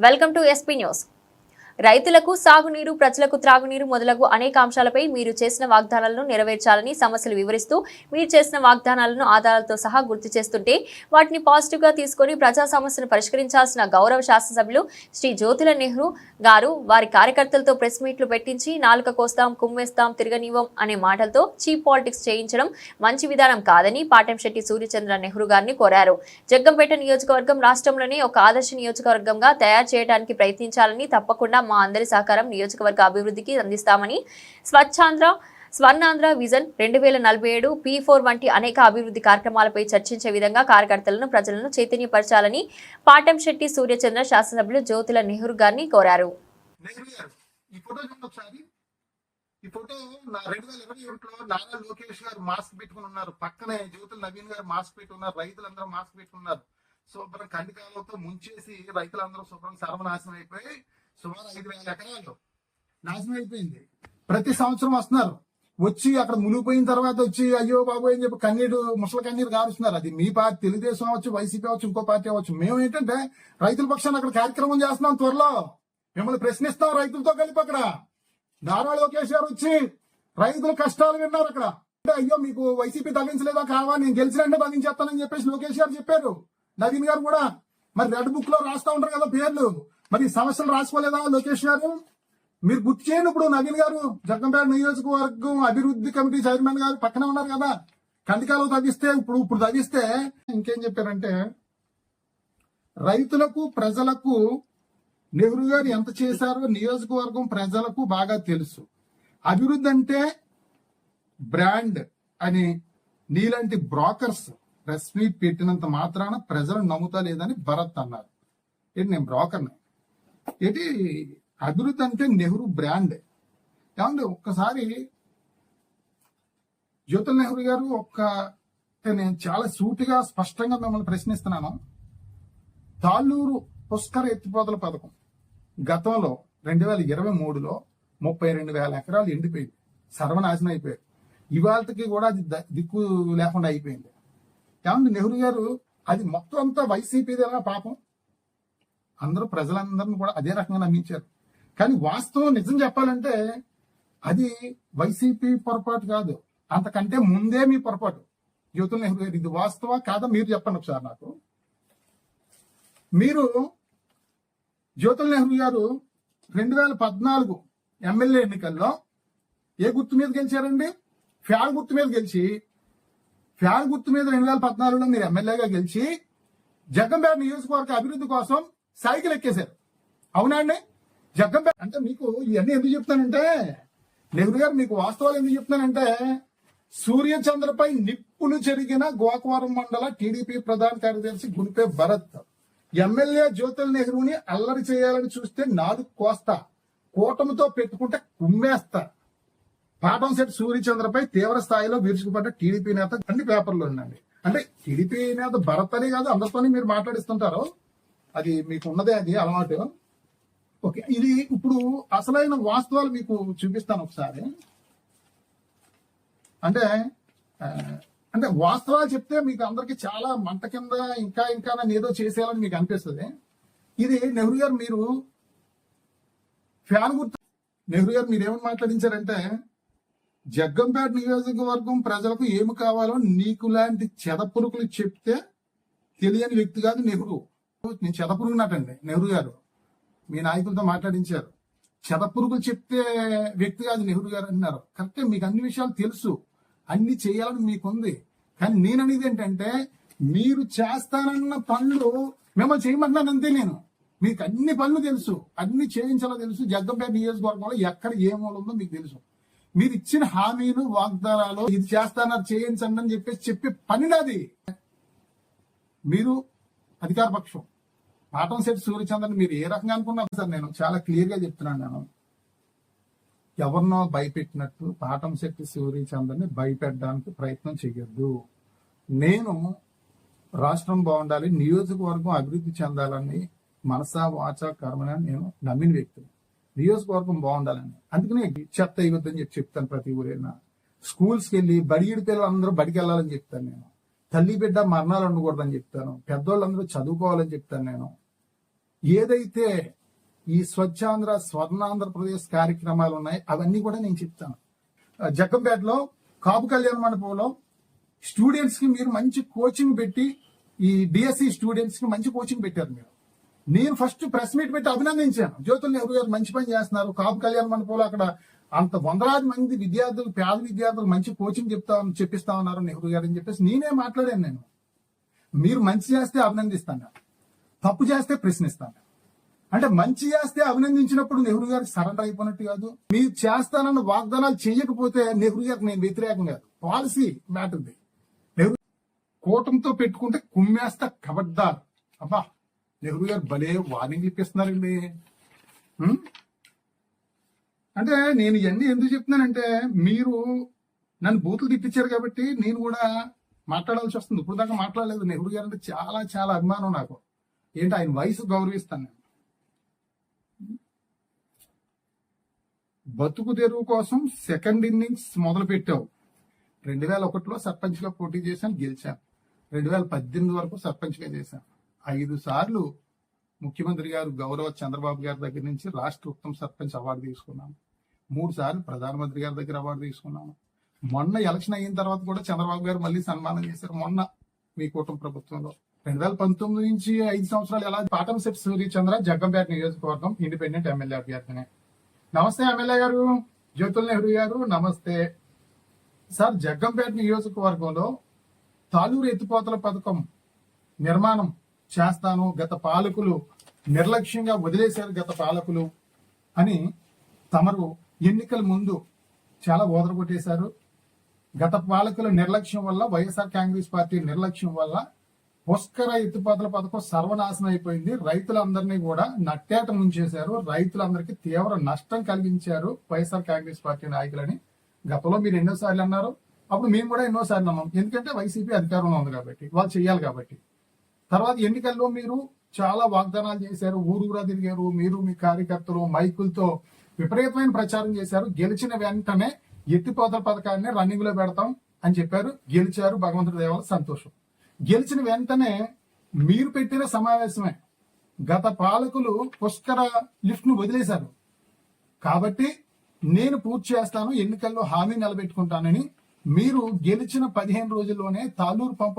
Welcome to SP news రైతులకు సాగునీరు ప్రజలకు త్రాగునీరు మొదలగు అనేక అంశాలపై మీరు చేసిన వాగ్దానాలను నెరవేర్చాలని సమస్యలు వివరిస్తూ మీరు చేసిన వాగ్దానాలను ఆధారాలతో సహా గుర్తు చేస్తుంటే వాటిని పాజిటివ్గా తీసుకొని ప్రజా సమస్యను పరిష్కరించాల్సిన గౌరవ శాసనసభ్యులు శ్రీ జ్యోతుల నెహ్రూ గారు వారి కార్యకర్తలతో ప్రెస్ మీట్లు పెట్టించి నాలుక కోస్తాం కుమ్మేస్తాం తిరగనివ్వం అనే మాటలతో చీప్ పాలిటిక్స్ చేయించడం మంచి విధానం కాదని పాటంశెట్టి సూర్యచంద్ర నెహ్రూ గారిని కోరారు. జగ్గంపేట నియోజకవర్గం రాష్ట్రంలోనే ఒక ఆదర్శ నియోజకవర్గంగా తయారు చేయడానికి ప్రయత్నించాలని తప్పకుండా మా అందరి సహకారం నియోజకవర్గ అభివృద్ధికి అందిస్తామని స్వచ్ఛాంధ్ర స్వర్ణాంధ్ర విజన్ రెండు వేల నలభై ఏడు పీ ఫోర్ వంటి అనేక అభివృద్ధి కార్యక్రమాలపై చర్చించే విధంగా కార్యకర్తలను ప్రజలను చైతన్యపరచాలని పాటంశెట్టి సూర్యచంద్ర శాసనసభ్యులు జ్యోతుల నెహ్రూ గారిని కోరారు. ఈ ఫోటో నా రెండు వేల ఇరవై ఒకటిలో నారా లోకేష్ గారు మాస్క్ పెట్టుకుని ఉన్నారు. పక్కనే జ్యోతుల నవీన్ గారు మాస్క్ పెట్టుకున్నారు. రైతులందరూ మాస్క్ పెట్టుకున్నారు. శుభ్రం కందికాలతో ముంచేసి రైతులందరూ శుభ్రం సర్వనాశనం అయిపోయి సుమారు ఐదు వేల ఎకరాలు. నాశనం అయిపోయింది. ప్రతి సంవత్సరం వస్తున్నారు. వచ్చి అక్కడ మునిగిపోయిన తర్వాత వచ్చి అయ్యో బాబు అని చెప్పి కన్నీరు ముసలి కన్నీరు కారుస్తున్నారు అది మీ పార్టీ తెలుగుదేశం అవచ్చు వైసీపీ అవచ్చు ఇంకో పార్టీ అవ్వచ్చు. మేము ఏంటంటే రైతుల పక్షాన్ని అక్కడ కార్యక్రమం చేస్తున్నాం త్వరలో. మిమ్మల్ని ప్రశ్నిస్తాం రైతులతో కలిపి అక్కడ. నారా లోకేష్ గారు వచ్చి రైతుల కష్టాలు విన్నారు అక్కడ. అంటే అయ్యో మీకు వైసీపీ తగ్గించలేదా కావా? నేను గెలిచినంటే తగ్గించేస్తానని చెప్పేసి లోకేష్ గారు చెప్పారు. నవీన్ గారు కూడా. మరి రెడ్ బుక్లో రాస్తా ఉంటారు కదా పేర్లు. మరి సమస్యలు రాసుకోలేదా లోకేష్ గారు? మీరు గుర్తు చేయండి ఇప్పుడు నవీన్ గారు జగ్గంపేట నియోజకవర్గం అభివృద్ధి కమిటీ చైర్మన్ గారు పక్కనే ఉన్నారు కదా. కందికాలు తగ్గిస్తే ఇప్పుడు ఇప్పుడు తగ్గిస్తే ఇంకేం చెప్పారంటే రైతులకు ప్రజలకు నెహ్రూ గారు ఎంత చేశారో నియోజకవర్గం ప్రజలకు బాగా తెలుసు. అభివృద్ధి అంటే బ్రాండ్ అని నీలాంటి బ్రోకర్స్ ప్రెస్ మీట్ పెట్టినంత మాత్రాన ప్రజలు నమ్ముతా లేదని భరత్ అన్నారు. ఏంటి నేను బ్రోకర్ని? ఏంటి అభివృద్ధి అంటే నెహ్రూ బ్రాండ్. ఏమంటే ఒక్కసారి జ్యోతుల్ నెహ్రూ గారు ఒక్క నేను చాలా సూటిగా స్పష్టంగా మిమ్మల్ని ప్రశ్నిస్తున్నాను. తాళ్ళూరు పుష్కర ఎత్తిపోతల పథకం గతంలో రెండు వేల ఇరవై మూడులో ముప్పై రెండు వేల ఎకరాలు ఎండిపోయింది. సర్వనాశనం అయిపోయారు. ఇవాళకి కూడా అది దిక్కు లేకుండా అయిపోయింది. ఏమంటే నెహ్రూ గారు అది మొత్తం అంతా వైసీపీదేనా పాపం? అందరూ ప్రజలందరిని కూడా అదే రకంగా నమ్మించారు. కానీ వాస్తవం నిజం చెప్పాలంటే అది వైసీపీ పొరపాటు కాదు. అంతకంటే ముందే మీ పొరపాటు. జ్యోతుల నెహ్రూ గారు ఇది వాస్తవా కాదా మీరు చెప్పండి ఒకసారి నాకు. మీరు జ్యోతుల నెహ్రూ గారు రెండు వేల పద్నాలుగు ఎమ్మెల్యే ఎన్నికల్లో ఏ గుర్తు మీద గెలిచారండి? ఫ్యాన్ గుర్తు మీద గెలిచి ఫ్యాన్ గుర్తు మీద రెండు వేల పద్నాలుగులో మీరు ఎమ్మెల్యేగా గెలిచి జగ్గంపేట నియోజకవర్గ అభివృద్ధి కోసం సైకిల్ ఎక్కేశారు. అవునా అండి? జగ్గం అంటే మీకు ఇవన్నీ ఎందుకు చెప్తానంటే నెహ్రూ గారు మీకు వాస్తవాలు ఎందుకు చెప్తానంటే సూర్యచంద్రపై నిప్పులు చెరిగిన గోకవరం మండల టీడీపీ ప్రధాన కార్యదర్శి గునిపే భరత్ ఎమ్మెల్యే జ్యోతుల నెహ్రూని అల్లరి చేయాలని చూస్తే నాలుగు కోస్తా కూటమితో పెట్టుకుంటే కుమ్మేస్తా. పాఠం సెట్ సూర్యచంద్రపై తీవ్ర స్థాయిలో విరుచుకుపడ్డ టీడీపీ నేత అన్ని పేపర్లు ఉండండి అంటే టీడీపీ నేత భరత్ అని కాదు అందరితోనే మీరు మాట్లాడిస్తుంటారు. అది మీకు ఉన్నదే అది అలవాటు. ఓకే ఇది ఇప్పుడు అసలైన వాస్తవాలు మీకు చూపిస్తాను ఒకసారి. అంటే అంటే వాస్తవాలు చెప్తే మీకు అందరికి చాలా మంట కింద ఇంకా ఇంకా నేను ఏదో చేసేయాలని మీకు అనిపిస్తుంది. ఇది నెహ్రూ గారు మీరు ఫ్యాన్ గుర్తు నెహ్రూ గారు మీరు ఏమని మాట్లాడించారంటే జగ్గంపేట నియోజకవర్గం ప్రజలకు ఏమి కావాలో నీకు లాంటి చెదపురుకులు చెప్తే తెలియని వ్యక్తి కాదు నెహ్రూ. నేను చెదపురుగునటండి నెహ్రూ గారు. మీ నాయకులతో మాట్లాడించారు. చెదపురుగులు చెప్తే వ్యక్తి కాదు నెహ్రూ గారు అన్నారు కరెక్టే మీకు అన్ని విషయాలు తెలుసు. అన్ని చేయాలని మీకుంది. కానీ నేను అనేది ఏంటంటే మీరు చేస్తానన్న పనులు మిమ్మల్ని చేయమంటున్నాను అంతే నేను. మీకు అన్ని పనులు తెలుసు. అన్ని చేయించాలో తెలుసు. జగ్గంపేట నియోజకవర్గంలో ఎక్కడ ఏ మూల ఉందో మీకు తెలుసు. మీరు ఇచ్చిన హామీలు వాగ్దానాలు ఇది చేస్తానని చేయించండి అని చెప్పేసి చెప్పే పని నాది మీరు అధికార పక్షం. పాఠం సెట్ సూర్యచంద్రన్ మీరు ఏ రకంగా అనుకున్నారు? సార్ నేను చాలా క్లియర్గా చెప్తున్నాను నేను. ఎవరినో భయపెట్టినట్టు పాఠం శెట్టి సూర్యచంద్రని భయపెట్టడానికి ప్రయత్నం చేయొద్దు నేను రాష్ట్రం బాగుండాలి నియోజకవర్గం అభివృద్ధి చెందాలని మనసా వాచ కర్మని నేను నమ్మిన వ్యక్తిని నియోజకవర్గం బాగుండాలని. అందుకనే చెత్త ఇవ్వద్దని చెప్పి చెప్తాను ప్రతి ఊరైనా. స్కూల్స్కి వెళ్ళి బడిగిడి పిల్లలు అందరూ బడికి వెళ్ళాలని చెప్తాను నేను. తల్లి బిడ్డ మరణాలు ఉండకూడదని చెప్తాను. పెద్దోళ్ళందరూ చదువుకోవాలని చెప్తాను నేను. ఏదైతే ఈ స్వచ్ఛాంధ్ర స్వర్ణాంధ్రప్రదేశ్ కార్యక్రమాలు ఉన్నాయి అవన్నీ కూడా నేను చెప్తాను. జక్కంపేటలో కాపు కళ్యాణ మండపంలో స్టూడెంట్స్కి మీరు మంచి కోచింగ్ పెట్టి ఈ డిఎస్సి స్టూడెంట్స్కి మంచి కోచింగ్ పెట్టారు మీరు. నేను ఫస్ట్ ప్రెస్ మీట్ పెట్టి అభినందించాను. జ్యోతుల్ నెహ్రూ గారు మంచి పని చేస్తున్నారు? కాపు కళ్యాణ మండపంలో అక్కడ అంత వందలాది మంది విద్యార్థులు పేద విద్యార్థులు మంచి కోచింగ్ చెప్తా చెప్పిస్తా ఉన్నారు నెహ్రూ గారు అని చెప్పేసి నేనే మాట్లాడాను నేను. మీరు మంచి చేస్తే అభినందిస్తాను. తప్పు చేస్తే ప్రశ్నిస్తాను. అంటే మంచి చేస్తే అభినందించినప్పుడు నెహ్రూ గారికి సరెండర్ అయిపోయినట్టు కాదు. మీరు చేస్తానన్న వాగ్దానాలు చేయకపోతే నెహ్రూ గారికి నేను వ్యతిరేకం కాదు. పాలసీ మ్యాటర్ నెహ్రూ కూటమితో పెట్టుకుంటే కుమ్మేస్తా కబడ్దార్ అబ్బా నెహ్రూ గారు భలే వార్నింగ్ ఇప్పిస్తున్నారండి. అంటే నేను ఇవన్నీ ఎందుకు చెప్తున్నానంటే మీరు నన్ను బూతులు తిప్పించారు కాబట్టి నేను కూడా మాట్లాడాల్సి వస్తుంది. ఇప్పుడు దాకా మాట్లాడలేదు. నెహ్రూ గారు అంటే చాలా చాలా అభిమానం నాకు. ఏంటి? ఆయన వయసు గౌరవిస్తాను నేను. బతుకు తెరువు కోసం సెకండ్ ఇన్నింగ్స్ మొదలు పెట్టావు. రెండు వేల ఒకటిలో సర్పంచ్గా పోటీ చేశాను గెలిచాను. రెండు వేల పద్దెనిమిది వరకు సర్పంచ్గా చేశాను. ఐదు సార్లు ముఖ్యమంత్రి గారు గౌరవ చంద్రబాబు గారి దగ్గర నుంచి రాష్ట్ర ఉత్తమ సర్పంచ్ అవార్డు తీసుకున్నాను. మూడు సార్లు ప్రధానమంత్రి గారి దగ్గర అవార్డు తీసుకున్నాను. మొన్న ఎలక్షన్ అయిన తర్వాత కూడా చంద్రబాబు గారు మళ్ళీ సన్మానం చేశారు. మొన్న మీ కూటమి ప్రభుత్వంలో. రెండు వేల పంతొమ్మిది నుంచి ఐదు సంవత్సరాలు ఎలా పాటంశెట్టి సూర్యచంద్ర జగ్గంపేట నియోజకవర్గం ఇండిపెండెంట్ ఎమ్మెల్యే అభ్యర్థినే. నమస్తే ఎమ్మెల్యే గారు. జ్యోతుల్ నెహ్రూ గారు నమస్తే. సార్ జగ్గంపేట నియోజకవర్గంలో తాలూరు ఎత్తిపోతల పథకం నిర్మాణం చేస్తాను. గత పాలకులు నిర్లక్ష్యంగా వదిలేశారు గత పాలకులు అని తమరు ఎన్నికల ముందు చాలా ఓదరగొట్టేశారు గత పాలకుల నిర్లక్ష్యం వల్ల వైఎస్ఆర్ కాంగ్రెస్ పార్టీ నిర్లక్ష్యం వల్ల పుష్కర ఎత్తిపోతల పథకం సర్వనాశనం అయిపోయింది. రైతులందరినీ కూడా నట్టేట ముంచేశారు. రైతులందరికీ తీవ్ర నష్టం కలిగించారు వైఎస్ఆర్ కాంగ్రెస్ పార్టీ నాయకులని. గతంలో మీరు ఎన్నోసార్లు అన్నారు. అప్పుడు మేము కూడా ఎన్నోసార్లు అన్నాం. ఎందుకంటే వైసీపీ అధికారంలో ఉంది కాబట్టి వాళ్ళు చేయాలి కాబట్టి. తర్వాత ఎన్నికల్లో మీరు చాలా వాగ్దానాలు చేశారు. ఊరూరా తిరిగారు. మీరు మీ కార్యకర్తలు మైకులతో విపరీతమైన ప్రచారం చేశారు. గెలిచిన వెంటనే ఎత్తిపోతల పథకాన్ని రన్నింగ్లో పెడతాం అని చెప్పారు. గెలిచారు భగవంతుడి దేవాల సంతోషం. గెలిచిన వెంటనే మీరు పెట్టిన సమావేశమే. గత పాలకులు పుష్కర లిఫ్ట్ను వదిలేశారు. కాబట్టి నేను పూర్తి చేస్తాను. ఎన్నికల్లో హామీ నిలబెట్టుకుంటానని మీరు గెలిచిన పదిహేను రోజుల్లోనే తాలూరు పంప